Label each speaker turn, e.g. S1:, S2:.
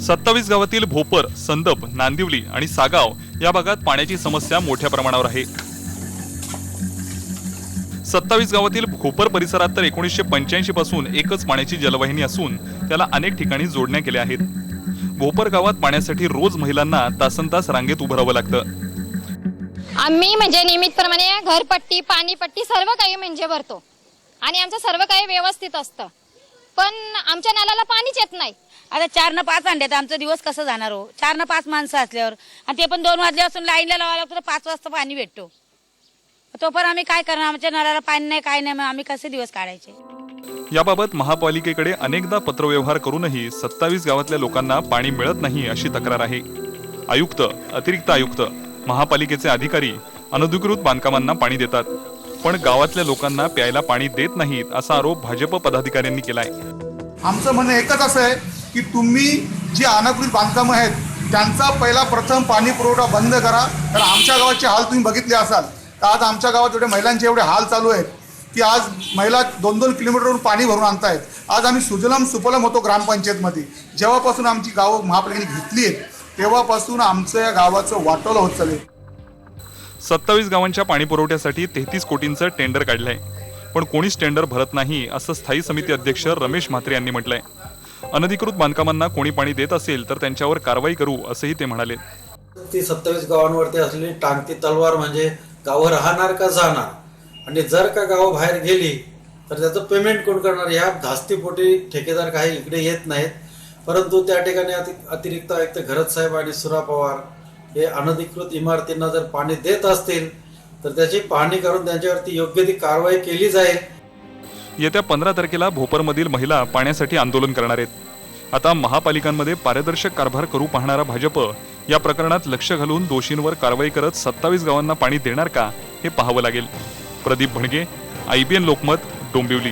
S1: सत्तावीस गावातील भोपर संदप नांदिवली आणि सागाव या भागात पाण्याची समस्या मोठ्या प्रमाणावर आहे. सत्तावीस गावातील भोपर परिसरात तर एकोणीसशे पंच्याऐंशी पासून एकच पाण्याची जलवाहिनी असून त्याला अनेक ठिकाणी जोडण्या केल्या आहेत. भोपर गावात पाण्यासाठी रोज महिलांना तासन तास रांगेत उभं राहावं लागतं.
S2: आम्ही म्हणजे नियमितप्रमाणे घरपट्टी पाणीपट्टी सर्व काही म्हणजे भरतो. आणि आमचं सर्व काही व्यवस्थित असतं. पण आमच्या नळाला पाणीच येत नाही.
S3: आता चार न पाच अंडे तर आमचा दिवस कसं जाणार हो? चार न पाच माणसं असल्यावर. आणि ते पण दोन वाजल्यापासून लाईनला लावावं लागतं तर पाच वाजता पाणी भेटतो. तोपर्यंत आम्ही काय करणार? आमच्या नळाला पाणी नाही काय नाही मग आम्ही कसे दिवस काढायचे?
S1: याबाबत महापालिकेकडे अनेकदा पत्रव्यवहार करूनही सत्तावीस गावातल्या लोकांना पाणी मिळत नाही अशी तक्रार आहे. आयुक्त अतिरिक्त आयुक्त महापालिकेचे अधिकारी अनधिकृत बांधकामांना पाणी देतात. पण गावातल्या लोकांना प्यायला पाणी देत नाहीत असा आरोप भाजप पदाधिकाऱ्यांनी केलाय.
S4: आमचं म्हणणं एकच असं आहे की तुम्ही जी अनाकृत बांधकामं आहेत त्यांचा पहिला प्रथम पाणी पुरवठा बंद करा. तर आमच्या गावाचे हाल तुम्ही बघितले असाल. तर आज आमच्या गावात एवढे महिलांचे एवढे हाल चालू आहेत की आज महिला दोन दोन किलोमीटरवरून पाणी भरून आणतायत. आज आम्ही सुजलम सुफलम होतो ग्रामपंचायतमध्ये. जेव्हापासून आमची गावं महापालिकेने घेतली आहेत तेव्हापासून आमचं या गावाचं वाटोलं होत चालेल
S1: सत्तावीस गावांच्या पाणी पुरवठ्यासाठी तेहतीस कोटींचं टेंडर काढलंय. पण कोणीच टेंडर भरत नाही असं स्थायी समिती अध्यक्ष रमेश म्हात्रे यांनी म्हटलंय. अनधिकृत बांधकामांना कोणी पाणी देत असेल तर त्यांच्यावर कारवाई करू असंही ते म्हणाले.
S5: ती सत्तावीस गावांवरती असलेली टांगती तलवार म्हणजे गावं राहणार का जाणार? आणि जर का गावं बाहेर गेली तर त्याचं पेमेंट कोण करणार? ह्या धास्तीपोटी ठेकेदार काही इकडे येत नाहीत. परंतु त्या ठिकाणी अति अतिरिक्त आयुक्त घरत साहेब आणि सुरा पवार हे अनधिकृत इमारतींना जर पाणी देत असतील तर त्याची पाहणी करून त्यांच्यावरती योग्य ती कारवाई केली जाईल.
S1: येत्या पंधरा तारखेला भोपरमधील महिला पाण्यासाठी आंदोलन करणार आहेत. आता महापालिकांमध्ये पारदर्शक कारभार करू पाहणारा भाजप या प्रकरणात लक्ष घालून दोषींवर कारवाई करत सत्तावीस गावांना पाणी देणार का हे पाहावं लागेल. प्रदीप भणगे आयबीएन लोकमत डोंबिवली.